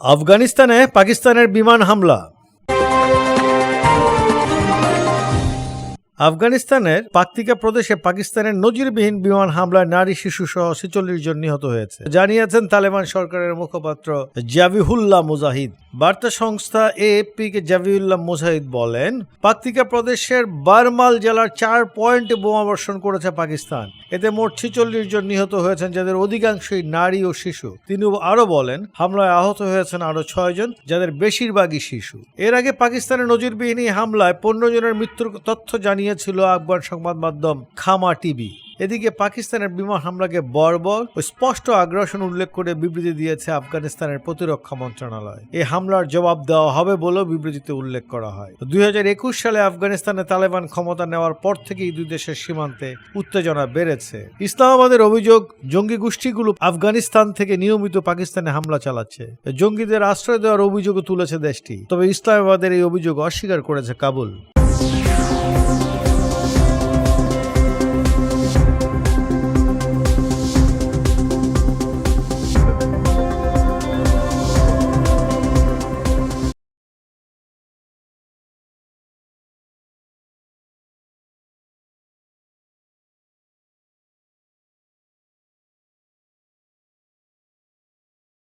আফগানিস্তানে পাকিস্তানের বিমান হামলা। আফগানিস্তানের পাকতিকা প্রদেশে পাকিস্তানের নজিরবিহীন বিমান হামলায় নারী, শিশু সহ ছেচল্লিশ জন নিহত হয়েছে। জানিয়েছেন তালেবান সরকারের মুখপাত্র জাবিহুল্লাহ মুজাহিদ। বার্তা সংস্থা এএপি কে জাবিউল্লাহ মুজাহিদ বলেন, পাকতিকা প্রদেশের বারমাল জেলার চার পয়েন্টে বোমা বর্ষণ করেছে পাকিস্তান। এতে মোট ছেচল্লিশ জন নিহত হয়েছেন, যাদের অধিকাংশই নারী ও শিশু। তিনি আরও বলেন, হামলায় আহত হয়েছেন আরও ছয় জন, যাদের বেশিরভাগই শিশু। এর আগে পাকিস্তানের নজিরবিহীন হামলায় পনেরো জনের মৃত্যুর তথ্য জানিয়েছিল আফগান সংবাদ মাধ্যম খামা টিভি। এদিকে পাকিস্তানের বিমান হামলাকে বর্বর ও স্পষ্ট আগ্রাসন উল্লেখ করে বিবৃতি দিয়েছে আফগানিস্তানের প্রতিরক্ষা মন্ত্রণালয়। এই হামলার জবাব দেওয়া হবে বলেও বিবৃতিতে উল্লেখ করা হয়। দুই হাজার একুশ সালে আফগানিস্তানে তালেবান ক্ষমতা নেওয়ার পর থেকেই দুই দেশের সীমান্তে উত্তেজনা বেড়েছে। ইসলামাবাদের অভিযোগ, জঙ্গি গোষ্ঠীগুলো আফগানিস্তান থেকে নিয়মিত পাকিস্তানে হামলা চালাচ্ছে। জঙ্গিদের আশ্রয় দেওয়ার অভিযোগও তুলেছে দেশটি। তবে ইসলামাবাদের এই অভিযোগ অস্বীকার করেছে কাবুল।